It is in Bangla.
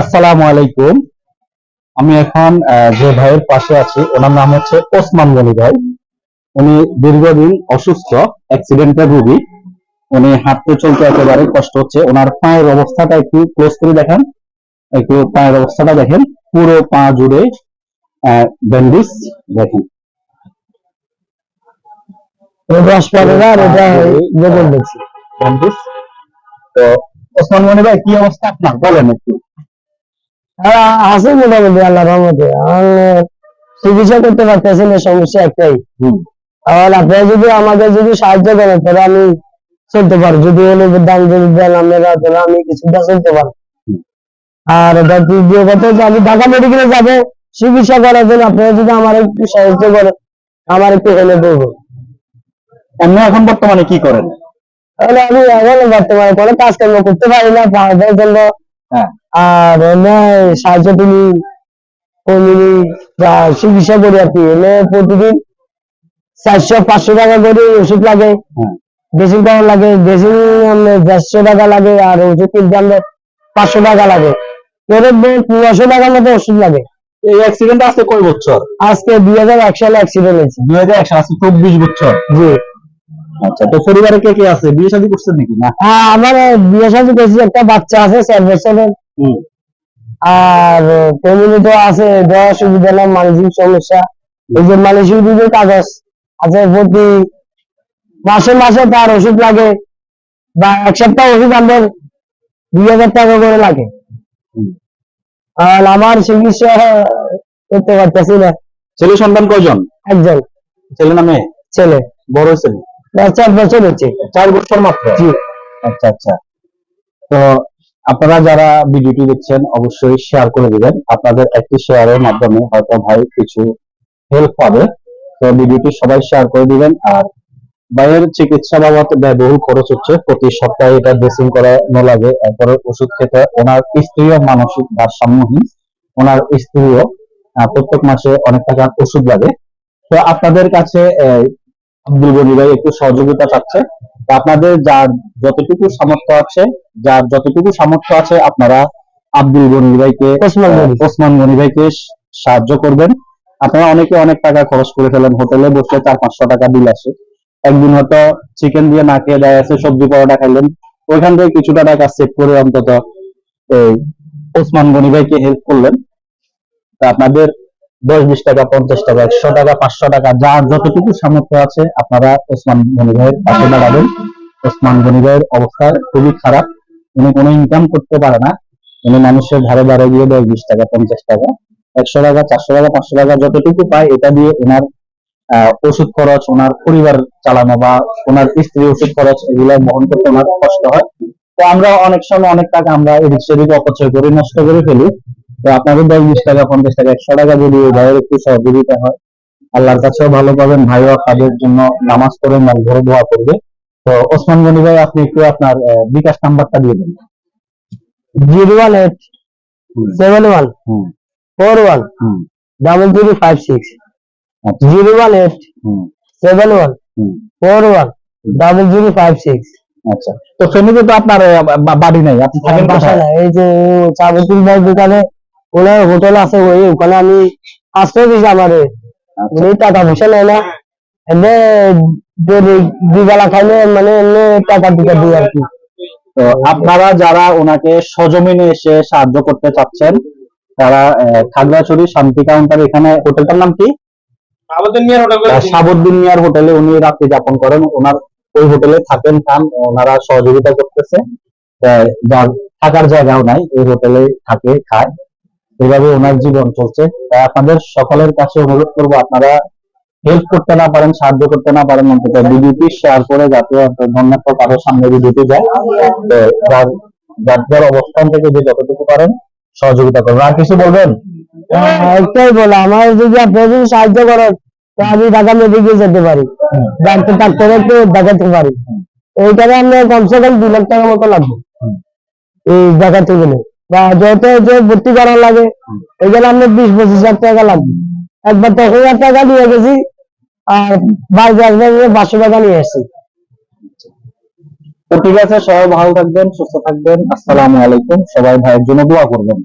আসসালামু আলাইকুম। আমি এখন যে ভাইয়ের পাশে আছি ওনার নাম হচ্ছে ওসমান গনি ভাই। উনি দীর্ঘদিন অসুস্থ অ্যাক্সিডেন্টের রোগী। উনি হাঁটতে চলতে একেবারে কষ্ট হচ্ছে। ওনার পায়ের অবস্থাটা একটু ক্লোজ করে দেখেন। একটু পায়ের অবস্থাটা দেখেন। পুরো পা জুড়ে ব্যান্ডেজ দেখেন। ব্যান্ডেজ তো ওসমান গনি ভাই কি অবস্থা আপনার? বলেন একটু। আছে মোটামুটি আল্লাহ রহমতে। চিকিৎসা করতে পারতেছি না সমস্যা একটাই। আর আপনারা যদি আমাকে যদি সাহায্য করেন তাহলে আমি চলতে পারি যদি হলুদের দাম যদি দেন আপনারা তাহলে আমি কিছুটা চলতে পারি আর এটা দ্বিতীয় কথা হচ্ছে আমি ঢাকা মেডিকেলে যাব চিকিৎসা করার জন্য আপনারা যদি আমার একটু সাহায্য করেন আমার একটু হেলে দেবো এমনি এখন বর্তমানে কি করেন? তাহলে আমি এখন বর্তমানে কোনো কাজ কর্ম করতে পারি না জন্য। হ্যাঁ। আর সাহায্য তুমি কমিনি বা চিকিৎসা করি আর কি। এনে প্রতিদিন চারশো পাঁচশো টাকা করে ওষুধ লাগে। হ্যাঁ। ড্রেসিং পাউডার লাগে ড্রেসিং দেড়শো টাকা লাগে আর ওষুধ কিনতে আমরা পাঁচশো টাকা লাগে। নশো টাকার মতো ওষুধ লাগে। এই অ্যাক্সিডেন্ট আছে কয় বছর? আজকে দুই হাজার এক সালে অ্যাক্সিডেন্ট হয়েছে। দুই হাজার একশো আছে চব্বিশ বছর? জি। আচ্ছা তো পরিবারে কে কে আছে? বিয়ে শাদী করছেন নাকি? না। হ্যাঁ আমার বিয়ে সাথে বেশি একটা বাচ্চা আছে চার বছরের। আর ফ্যামিলি তো আছে দেওয়া সুবিধা না মানসিক সমস্যা। এই যে মানসিক রোগের কাগজ আছে প্রতি মাসে মাসে তার ওষুধ লাগে বা এক সপ্তাহ ওষুধ আমাদের দুই হাজার টাকা করে লাগে। আর আমার চিকিৎসা করতে পারতেছি না। ছেলে সন্তান কয়জন? একজন। ছেলে না মেয়ে? ছেলে। বড় ছেলে? চার বছর হচ্ছে চার বছর মাত্র? জি। আচ্ছা আচ্ছা। তো আপনারা যারা ভিডিওটি দেখছেন, অবশ্যই শেয়ার করে দিবেন। আপনাদের একটি শেয়ারের মাধ্যমে হয়তো ভাই কিছু হেল্প পাবে। তো ভিডিওটি সবাই শেয়ার করে দিবেন। আর ভাইয়ের চিকিৎসা বাবদ ব্যয়বহুল খরচ হচ্ছে। প্রতি সপ্তাহে এটা ড্রেসিং করানো লাগে। এরপরে ওষুধ খেতে ওনার স্ত্রীও মানসিক ভারসাম্যহীন। ওনার স্ত্রীও প্রত্যেক মাসে অনেক টাকার ওষুধ লাগে। তো আপনাদের কাছে গনি ভাই একটু সহযোগিতা চাচ্ছে। আপনাদের যার যতটুকু সামর্থ্য আছে যার যতটুকু সামর্থ্য আছে আপনারা আব্দুল গনি ভাইকে ওসমান গনি। ভাইকে সাহায্য করবেন। আপনারা অনেকে অনেক টাকা খরচ করে ফেলেন হোটেলে বসে চার পাঁচশো টাকা বিল আসে। একদিন হয়তো চিকেন দিয়ে না খেয়ে দেয় আছে সবজি পরোটা খাইলেন। ওইখান থেকে কিছুটা টাকা সেভ করে অন্তত এই ওসমান গনি ভাইকে হেল্প করলেন। তা আপনাদের দশ বিশ টাকা, পঞ্চাশ টাকা, একশো টাকা, পাঁচশো টাকা, যার যতটুকু সামর্থ্য আছে আপনারা ওসমান গনি ভাইয়ের পাশে দাঁড়াবেন ওসমান গনি ভাইয়ের অবস্থা খুবই খারাপ। উনি কোনো ইনকাম করতে পারে না। উনি মানুষের ধারে ধারে গিয়ে দশ বিশ টাকা, পঞ্চাশ টাকা, একশো টাকা, চারশো টাকা, পাঁচশো টাকা যতটুকু পায় এটা দিয়ে ওনার ওষুধ খরচ, ওনার পরিবার চালানো বা ওনার স্ত্রী ওষুধ খরচ এগুলো বহন করতে ওনার কষ্ট হয়। তো আমরা অনেক সময় অনেক টাকা আমরা এদিক সেদিক অপচয় করে নষ্ট করে ফেলি। তো আপনাদের দশ বিশ টাকা পঞ্চাশ টাকা একশো টাকা যদি এই ভাইয়ের একটু সহযোগিতা হয় আল্লাহর কাছেও ভালো পাবেন ভাইও তাদের জন্য নামাজ পড়ে মন ভরে দোয়া করবে। তো ওসমান গনি ভাই আপনি একটু আপনার বিকাশ নাম্বারটা দিয়ে দেন। Zero one eight seven one four one double three five six আচ্ছা। Zero one eight seven one four one double zero five six আচ্ছা। তো ফ্যামিলি তো আপনার বাড়ি নাই আপনি থাকেন বাসা এই যে চাবুতুল ভাই দোকানে ওনার হোটেল আছে ওই ওখানে আমি আশ্রয় দিয়েছি আমারে। আচ্ছা। উনি টাকা পয়সা নেয় না। এমনি দুই খাইলে মানে এমনি টাকা টুকা দিই আর কি। তো আপনারা যারা ওনাকে সজমিনে এসে সাহায্য করতে চাচ্ছেন তারা খাগড়াছড়ি শান্তি কাউন্টার এখানে হোটেলটার নাম কি? সাবুদ্দিন মিয়ার হোটেলে উনি রাত্রি যাপন করেন। ওনার ওই হোটেলে থাকেন খান ওনারা সহযোগিতা করতেছে। থাকার জায়গাও নাই ওই হোটেলে থাকে খায়। এইভাবে ওনার জীবন চলছে। তাই আপনাদের সকলের কাছে অনুরোধ করব আপনারা হেল্প করতে না পারেন সাহায্য করতে না পারেন অন্তত ভিডিওটি শেয়ার করে যাতে অন্যান্য কারোর সামনে ভিডিওটি যায়। যার যার অবস্থান থেকে যে যতটুকু পারেন সহযোগিতা করবেন আর কিছু বলবেন? একটাই বলে আমার যদি আপনারা যদি সাহায্য করেন আমি ঢাকা মেডিকেল যেতে পারি। ডাক্তার ডাক্তারকে দেখাতে পারি। এইখানে আমরা কমসে কম দু লাখ টাকা মতো লাগবে। এই দেখাতে গেলে। বা যত ভর্তি করা লাগে এখানে আমরা বিশ, পঁচিশ হাজার টাকা লাগবে। একবার দশ হাজার টাকা নিয়ে গেছি, আর বাইশ হাজার পাঁচশো টাকা নিয়ে এসেছি তো ঠিক আছে, সবাই ভালো থাকবেন, সুস্থ থাকবেন। আসসালামু আলাইকুম। সবাই ভাইয়ের জন্য দোয়া করবেন।